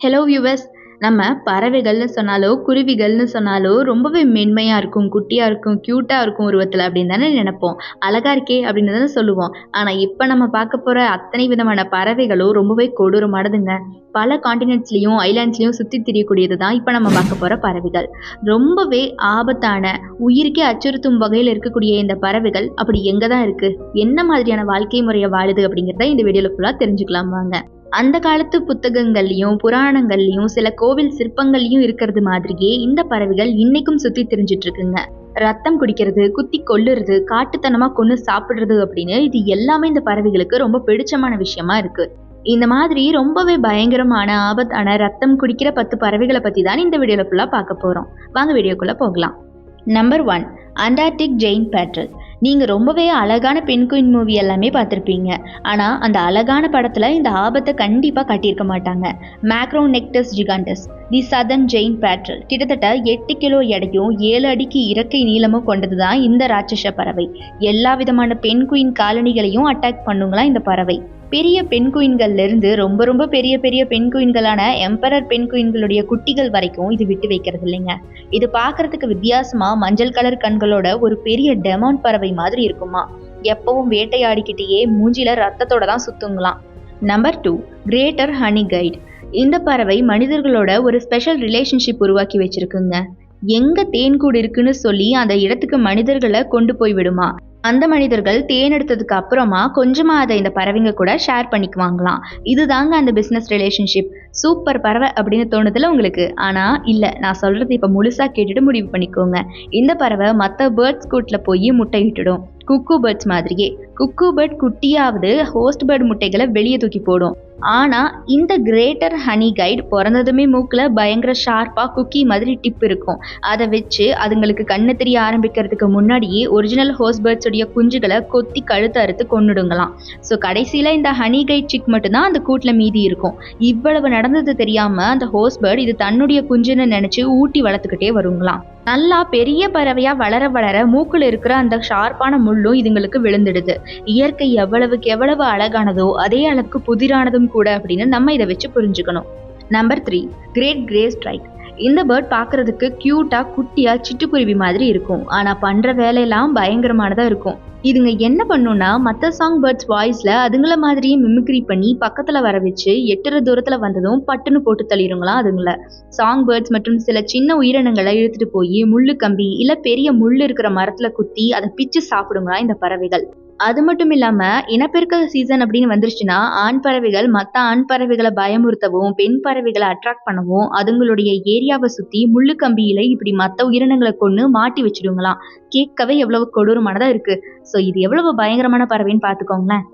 Hello viewers நம்ம பறவைகள்னு சொன்னாலோ குருவிகள்னு சொன்னாலோ ரொம்பவே மென்மையாக இருக்கும் குட்டியாக இருக்கும் க்யூட்டாக இருக்கும் உருவத்தில் அப்படின்னு தானே நினைப்போம். அழகாக இருக்கே அப்படின்னு தானே சொல்லுவோம். ஆனால் இப்போ நம்ம பார்க்க போகிற அத்தனை விதமான பறவைகளும் ரொம்பவே கொடூரமானதுங்க. பல காண்டினென்ட்ஸ்லேயும் ஐலாண்ட்ஸ்லேயும் சுற்றி திரியக்கூடியது தான் இப்போ நம்ம பார்க்க போகிற பறவைகள். ரொம்பவே ஆபத்தான உயிருக்கே அச்சுறுத்தும் வகையில் இருக்கக்கூடிய இந்த பறவைகள் அப்படி எங்கே தான் இருக்குது என்ன மாதிரியான வாழ்க்கை முறையை வாழுது அப்படிங்கிறத இந்த வீடியோவில் ஃபுல்லாக தெரிஞ்சுக்கலாம் வாங்க. அந்த காலத்து புத்தகங்கள்லையும் புராணங்கள்லையும் சில கோவில் சிற்பங்கள்லையும் இருக்கிறது மாதிரியே இந்த பறவைகள் இன்னைக்கும் சுத்தி தெரிஞ்சிட்டு இருக்குங்க ரத்தம் குடிக்கிறது குத்தி கொல்லுறது காட்டுத்தனமா கொண்டு சாப்பிடுறது அப்படின்னு இது எல்லாமே இந்த பறவைகளுக்கு ரொம்ப பிடிச்சமான விஷயமா இருக்கு. இந்த மாதிரி ரொம்பவே பயங்கரமான ஆபத்தான ரத்தம் குடிக்கிற பத்து பறவைகளை பத்தி தான் இந்த வீடியோல ஃபுல்லா பார்க்க போறோம். வாங்க வீடியோக்குள்ள போகலாம். Number one Antarctic giant petrel நீங்கள் ரொம்பவே அழகான பெண்குயின் மூவி எல்லாமே பார்த்துருப்பீங்க. ஆனால் அந்த அழகான படத்தில் இந்த ஆபத்தை கண்டிப்பாக காட்டியிருக்க மாட்டாங்க. Macronectes giganteus the southern giant petrel கிட்டத்தட்ட எட்டு கிலோ எடையும் ஏழு அடிக்கு இறக்கை நீளமும் கொண்டது தான் இந்த ராட்சச பறவை. எல்லா விதமான பெண் குயின் காலனிகளையும் அட்டாக் பண்ணுங்களா இந்த பறவை. பெரிய பென்குயின்கள்லேருந்து ரொம்ப ரொம்ப பெரிய பெரிய பென்குயின்களான எம்பரர் பென்குயின்களுடைய குட்டிகள் வரைக்கும் இது விட்டு வைக்கிறது இல்லைங்க. இது பார்க்கறதுக்கு வித்தியாசமாக மஞ்சள் கலர் கண்களோட ஒரு பெரிய டெமான் பறவை மாதிரி இருக்குமா. எப்பவும் வேட்டையாடிக்கிட்டேயே மூஞ்சில ரத்தத்தோட தான் சுத்துங்களாம். Number two greater honey guide இந்த பறவை மனிதர்களோட ஒரு ஸ்பெஷல் ரிலேஷன்ஷிப் உருவாக்கி வச்சிருக்குங்க. எங்க தேன்கூடு இருக்குன்னு சொல்லி அந்த இடத்துக்கு மனிதர்களை கொண்டு போய் விடுமா? அந்த மனிதர்கள் தேன் எடுத்ததுக்கு அப்புறமா கொஞ்சமா அதை இந்த பறவைங்க கூட ஷேர் பண்ணிக்குவாங்களாம். இதுதாங்க அந்த பிஸ்னஸ் ரிலேஷன்ஷிப் சூப்பர் பறவை அப்படின்னு தோணுதுல உங்களுக்கு? ஆனா இல்ல. நான் சொல்றது இப்ப முழுசா கேட்டுட்டு முடிவு பண்ணிக்கோங்க. இந்த பறவை மற்ற பேர்ட்ஸ் கூட்டில் போய் முட்டையிட்டுடும். குக்கு பேர்ட்ஸ் மாதிரியே. குக்கு பேர்ட் குட்டியாவது ஹோஸ்ட் பேர்ட் முட்டைகளை வெளியே தூக்கி போடும். ஆனால் இந்த கிரேட்டர் ஹனி கைட் பிறந்ததுமே மூக்கில் பயங்கர ஷார்ப்பாக குக்கி மாதிரி டிப் இருக்கும். அதை வச்சு அதுங்களுக்கு கண்ணு தெரிய ஆரம்பிக்கிறதுக்கு முன்னாடியே ஒரிஜினல் ஹோஸ்பர்ட்ஸுடைய குஞ்சுகளை கொத்தி கழுத்து அறுத்து கொண்டுடுங்களாம் ஸோ கடைசியில் இந்த ஹனி கைட் சிக் மட்டும்தான் அந்த கூட்டில் மீதி இருக்கும். இவ்வளவு நடந்தது தெரியாமல் அந்த ஹோஸ்பர்ட் இது தன்னுடைய குஞ்சுன்னு நினச்சி ஊட்டி வளர்த்துக்கிட்டே வருங்களாம். நல்லா பெரிய பறவையா வளர வளர மூக்குல இருக்கிற அந்த ஷார்ப்பான முள்ளும் இதுங்களுக்கு விழுந்துடுது. இயற்கை எவ்வளவுக்கு எவ்வளவு அழகானதோ அதே அளவுக்கு புதிரானதும் கூட அப்படின்னு நம்ம இதை வச்சு புரிஞ்சுக்கணும். Number three great grey shrike இந்த பேர்ட் பார்க்கறதுக்கு க்யூட்டாக குட்டியாக சிட்டுக்குருவி மாதிரி இருக்கும். ஆனால் பண்ணுற வேலையெல்லாம் பயங்கரமானதாக இருக்கும். இதுங்க என்ன பண்ணுன்னா மற்ற சாங் பேர்ட்ஸ் வாய்ஸில் அதுங்கள மாதிரியே மிமிக்ரி பண்ணி பக்கத்தில் வர வச்சு எட்டரை தூரத்தில் வந்ததும் பட்டுன்னு போட்டு தள்ளிடுங்களாம் அதுங்கள. சாங் பேர்ட்ஸ் மற்றும் சில சின்ன உயிரினங்களை இழுத்துட்டு போய் முள்ளு கம்பி இல்லை பெரிய முள் இருக்கிற மரத்தில் குத்தி அதை பிச்சு சாப்பிடுங்களா இந்த பறவைகள். அது மட்டும் இல்லாமல் இனப்பெருக்க சீசன் அப்படின்னு வந்துருச்சுன்னா ஆண் பறவைகள் மற்ற ஆண் பறவைகளை பயமுறுத்தவும் பெண் பறவைகளை அட்ராக்ட் பண்ணவும் அதுங்களுடைய ஏரியாவை சுற்றி முள்ளு கம்பியில இப்படி மற்ற உயிரினங்களை கொண்டு மாட்டி வச்சிடுங்களாம் கேட்கவே எவ்வளவு கொடூரமானதாக இருக்குது ஸோ இது எவ்வளவு பயங்கரமான பறவைன்னு பார்த்துக்கோங்களேன்.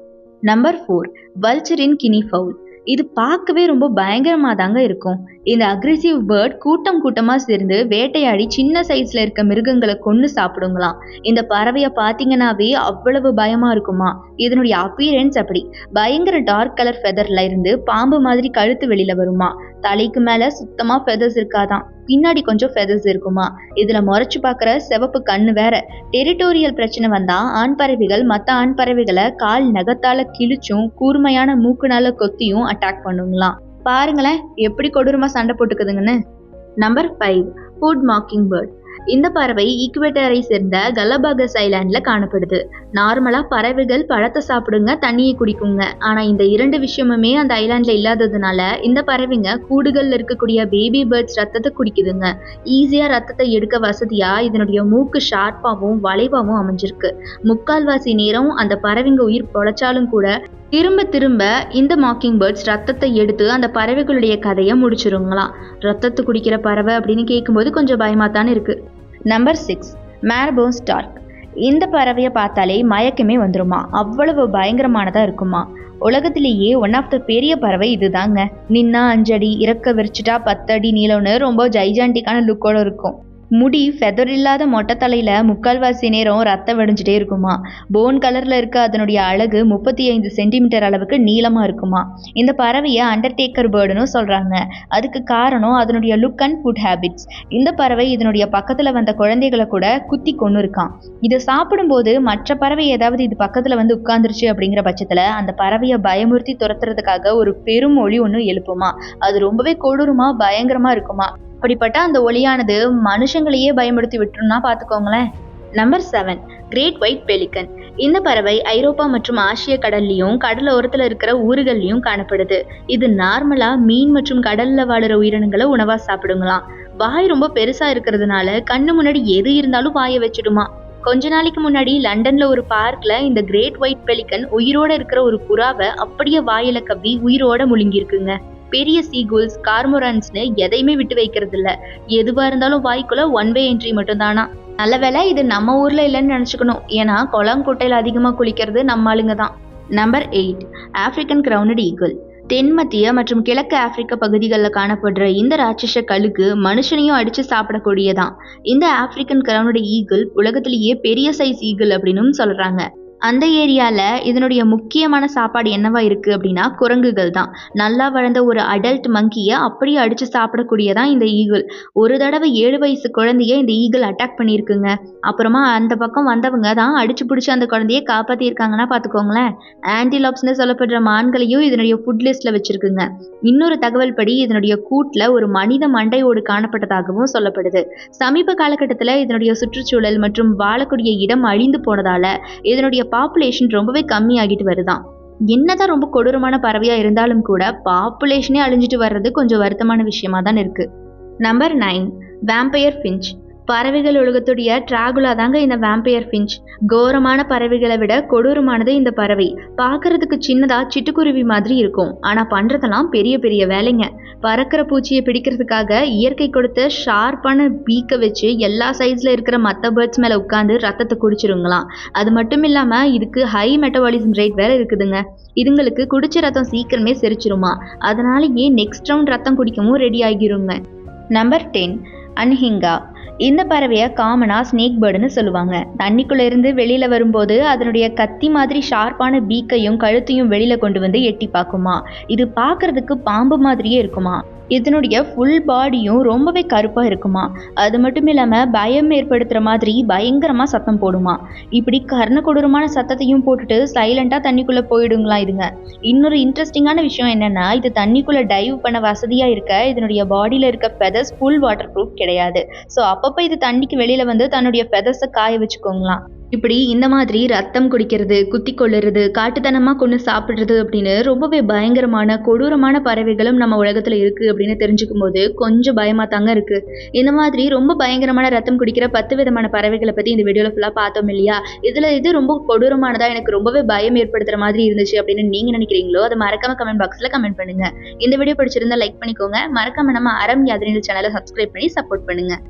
Number four vulturine guinea fowl இது பார்க்கவே ரொம்ப பயங்கரமாக தாங்க இருக்கும். இந்த அக்ரெசிவ் பேர்ட் கூட்டம் கூட்டமாக சேர்ந்து வேட்டையாடி சின்ன சைஸில் இருக்க மிருகங்களை கொன்று சாப்பிடுங்களாம். இந்த பறவையை பார்த்தீங்கன்னாவே அவ்வளவு பயமாக இருக்குமா? இதனுடைய அப்பியரன்ஸ் அப்படி. பயங்கர டார்க் கலர் ஃபெதரில் இருந்து பாம்பு மாதிரி கழுத்து வெளியில் வருமா? தலைக்கு மேலே சுத்தமாக ஃபெதர்ஸ் இருக்காதான். பின்னாடி கொஞ்சம் ஃபெதர்ஸ் இருக்குமா? இதில் முறைச்சு பார்க்குற சிவப்பு கண்ணு வேற. டெரிட்டோரியல் பிரச்சனை வந்தால் ஆண் பறவைகள் மற்ற ஆண் பறவைகளை கால் நகத்தால் கிழிச்சும் கூர்மையான மூக்குனால கொத்தியும் அட்டாக் பண்ணுங்களாம். பாருங்களேன் எப்படி கொடூரமாக சண்டை போட்டுக்குதுங்கன்னு. Number five hood mocking bird இந்த பறவை ஈக்குவேட்டரை சேர்ந்த கலபாகஸ் ஐலாண்டில் காணப்படுது. நார்மலாக பறவைகள் பழத்தை சாப்பிடுங்க தண்ணியை குடிக்குங்க. ஆனால் இந்த இரண்டு விஷயமுமே அந்த ஐலாண்டில் இல்லாததுனால இந்த பறவைங்க கூடுகளில் இருக்கக்கூடிய பேபி பேர்ட்ஸ் ரத்தத்தை குடிக்குதுங்க. ஈஸியாக ரத்தத்தை எடுக்க வசதியாக இதனுடைய மூக்கு ஷார்ப்பாகவும் வளைவாகவும் அமைஞ்சிருக்கு. முக்கால்வாசி நேரம் அந்த பறவைங்க உயிர் பொழைச்சாலும் கூட திரும்ப திரும்ப இந்த மாக்கிங் பேர்ட்ஸ் ரத்தத்தை எடுத்து அந்த பறவைகளுடைய கதையை முடிச்சிருங்களாம். ரத்தத்தை குடிக்கிற பறவை அப்படின்னு கேட்கும்போது கொஞ்சம் பயமாக தானே இருக்குது நம்பர் சிக்ஸ் மேர்போன் ஸ்டார்க் இந்த பறவையை பார்த்தாலே மயக்கமே வந்துருமா? அவ்வளவு பயங்கரமானதாக இருக்குமா? உலகத்திலேயே ஒன் ஆஃப் த பெரிய பறவை இதுதாங்க. நின்னா அஞ்சடி இறக்க விரிச்சிட்டா பத்தடி நீளம்னு ரொம்ப ஜைஜாண்டிக்கான லுக்கோட இருக்கும். முடி ஃபெதர் இல்லாத மொட்டை தலையில் முக்கால்வாசி நேரம் ரத்தம் வடிஞ்சிட்டே இருக்குமா? போன் கலரில் இருக்க அதனுடைய அழகு முப்பத்தி ஐந்து சென்டிமீட்டர் அளவுக்கு நீளமாக இருக்குமா? இந்த பறவையை அண்டர்டேக்கர் பேர்டுன்னு சொல்கிறாங்க அதுக்கு காரணம் அதனுடைய லுக் அண்ட் ஃபுட் ஹேபிட்ஸ் இந்த பறவை இதனுடைய பக்கத்தில் வந்த குழந்தைகளை கூட குத்தி கொண்டு இருக்கான் இதை சாப்பிடும்போது மற்ற பறவை ஏதாவது இது பக்கத்தில் வந்து உட்காந்துருச்சு அப்படிங்கிற பட்சத்தில் அந்த பறவையை பயமுறுத்தி துரத்துறதுக்காக ஒரு பெரும் ஒளி ஒன்று எழுப்புமா? அது ரொம்பவே கொடூரமாக பயங்கரமாக இருக்குமா? அப்படிப்பட்ட அந்த ஒளியானது மனுஷங்களையே பயமுடுத்தி விட்டுரும்னா பார்த்துக்கோங்களேன். Number seven great white pelican இந்த பறவை ஐரோப்பா மற்றும் ஆசிய கடல்லையும் கடல் ஓரத்தில் இருக்கிற ஊர்கள்லையும் காணப்படுது. இது நார்மலாக மீன் மற்றும் கடலில் வாழுற உயிரினங்களை உணவாக சாப்பிடுங்களாம். வாய் ரொம்ப பெருசாக இருக்கிறதுனால கண்ணு முன்னாடி எது இருந்தாலும் வாயை வச்சிடுமா. கொஞ்ச நாளைக்கு முன்னாடி லண்டன்ல ஒரு பார்க்ல இந்த கிரேட் ஒயிட் பெலிக்கன் உயிரோட இருக்கிற ஒரு புறாவை அப்படியே வாயில கவ்வி உயிரோட முழுங்கியிருக்குங்க. பெரிய சீகுல்ஸ் கார்மோரன்ஸ்னு எதையுமே விட்டு வைக்கிறது இல்ல எதுவா இருந்தாலும் வாய்க்குள்ள ஒன் வே என்ட்ரி மட்டும் தானா நல்ல வேளை இது நம்ம ஊர்ல இல்லைன்னு நினைச்சுக்கணும். ஏன்னா குளம் குட்டையில அதிகமா குளிக்கிறது நம்ம ஆளுங்க தான். Number eight African crowned eagle தென்மத்திய மற்றும் கிழக்கு ஆப்பிரிக்க பகுதிகளில் காணப்படுற இந்த ராட்சச கழுகு மனுஷனையும் அடிச்சு சாப்பிடக்கூடியதான். இந்த ஆப்பிரிக்கன் கிரவுண்டட் ஈகிள் உலகத்திலேயே பெரிய சைஸ் ஈகிள் அப்படின்னு சொல்றாங்க. அந்த ஏரியாவில் இதனுடைய முக்கியமான சாப்பாடு என்னவா இருக்குது அப்படின்னா குரங்குகள் தான். நல்லா வளர்ந்த ஒரு அடல்ட் மங்கியை அப்படியே அடித்து சாப்பிடக்கூடியதான் இந்த ஈகிள் ஒரு தடவை ஏழு வயசு குழந்தைய இந்த ஈகிள் அட்டாக் பண்ணியிருக்குங்க அப்புறமா அந்த பக்கம் வந்தவங்க தான் அடிச்சு பிடிச்சி அந்த குழந்தைய காப்பாற்றியிருக்காங்கன்னா பார்த்துக்கோங்களேன் ஆன்டிலாப்ஸ்னு சொல்லப்படுற மான்களையும் இதனுடைய ஃபுட் லிஸ்ட்டில் வச்சுருக்குங்க. இன்னொரு தகவல் படி இதனுடைய கூட்டில் ஒரு மனித மண்டையோடு காணப்பட்டதாகவும் சொல்லப்படுது. சமீப காலகட்டத்தில் இதனுடைய சுற்றுச்சூழல் மற்றும் வாழக்கூடிய இடம் அழிந்து போனதால் இதனுடைய பாப்புலேஷன் ரொம்பவே கம்மியாகிட்டு வருதான். என்னதான் ரொம்ப கொடூரமான பறவையாக இருந்தாலும் கூட பாப்புலேஷனே அழிஞ்சிட்டு வர்றது கொஞ்சம் வருத்தமான விஷயமா தான் இருக்குது நம்பர் நைன் வேம்பையர் ஃபின்ச் பறவைகள் உலகத்துடைய டிராகுலா தாங்க இந்த வேம்பையர் பிஞ்ச் கோரமான பறவைகளை விட கொடூரமானது இந்த பறவை. பார்க்கறதுக்கு சின்னதா சிட்டுக்குருவி மாதிரி இருக்கும். ஆனால் பண்ணுறதெல்லாம் பெரிய பெரிய வேலைங்க. பறக்கிற பூச்சியை பிடிக்கிறதுக்காக இயற்கை கொடுத்த ஷார்ப்பான பீக்கை வச்சு எல்லா சைஸில் இருக்கிற மற்ற பேர்ட்ஸ் மேலே உட்காந்து ரத்தத்தை குடிச்சிருங்களாம். அது மட்டும் இல்லாமல் இதுக்கு ஹை மெட்டபாலிசம் ரேட் வேற இருக்குதுங்க. இதுங்களுக்கு குடிச்ச ரத்தம் சீக்கிரமே செரிச்சிருமா. அதனாலேயே நெக்ஸ்ட் ரவுண்ட் ரத்தம் குடிக்கவும் ரெடி ஆகிருங்க. Number ten anhinga. இந்த பறவையை காமனாக ஸ்னேக் பேர்டுன்னு சொல்லுவாங்க. தண்ணிக்குள்ளே இருந்து வெளியில் வரும்போது அதனுடைய கத்தி மாதிரி ஷார்ப்பான பீக்கையும் கழுத்தையும் வெளியில் கொண்டு வந்து எட்டி பார்க்குமா. இது பார்க்கறதுக்கு பாம்பு மாதிரியே இருக்குமா. இதனுடைய ஃபுல் பாடியும் ரொம்பவே கருப்பாக இருக்குமா. அது மட்டும் இல்லாமல் பயம் ஏற்படுத்துகிற மாதிரி பயங்கரமாக சத்தம் போடுமா. இப்படி கர்ண கொடூரமான சத்தத்தையும் போட்டுட்டு சைலண்ட்டாக தண்ணிக்குள்ளே போயிடுங்களா இதுங்க. இன்னொரு இன்ட்ரெஸ்டிங்கான விஷயம் என்னென்னா இது தண்ணிக்குள்ளே டைவ் பண்ண வசதியாக இருக்க இதனுடைய பாடியில் இருக்க ஃபெதர்ஸ் ஃபுல் வாட்டர் ப்ரூஃப் கிடையாது. ஸோ அப்பப்போ இது தண்ணிக்கு வெளியில் வந்து தன்னுடைய ஃபெதர்ஸை காய வச்சுக்கோங்களாம். இப்படி இந்த மாதிரி ரத்தம் குடிக்கிறது குத்தி கொள்ளுறது காட்டுத்தனமாக கொண்டு சாப்பிட்றது அப்படின்னு ரொம்பவே பயங்கரமான கொடூரமான பறவைகளும் நம்ம உலகத்தில் இருக்குது அப்படின்னு தெரிஞ்சுக்கும் போது கொஞ்சம் பயமாக தாங்க இருக்குது இந்த மாதிரி ரொம்ப பயங்கரமான ரத்தம் குடிக்கிற பத்து விதமான பறவைகளை பற்றி இந்த வீடியோவில் ஃபுல்லாக பார்த்தோம் இல்லையா? இதில் இது ரொம்ப கொடூரமானதாக எனக்கு ரொம்பவே பயம் ஏற்படுத்துகிற மாதிரி இருந்துச்சு அப்படின்னு நீங்கள் நினைக்கிறீங்களோ அதை மறக்காம கமெண்ட் பாக்ஸில் கமெண்ட் பண்ணுங்கள் இந்த வீடியோ பிடிச்சிருந்தா லைக் பண்ணிக்கோங்க. மறக்காம நம்ம அறம் யாதிரிந்த சேனலை சப்ஸ்கிரைப் பண்ணி சப்போர்ட் பண்ணுங்கள்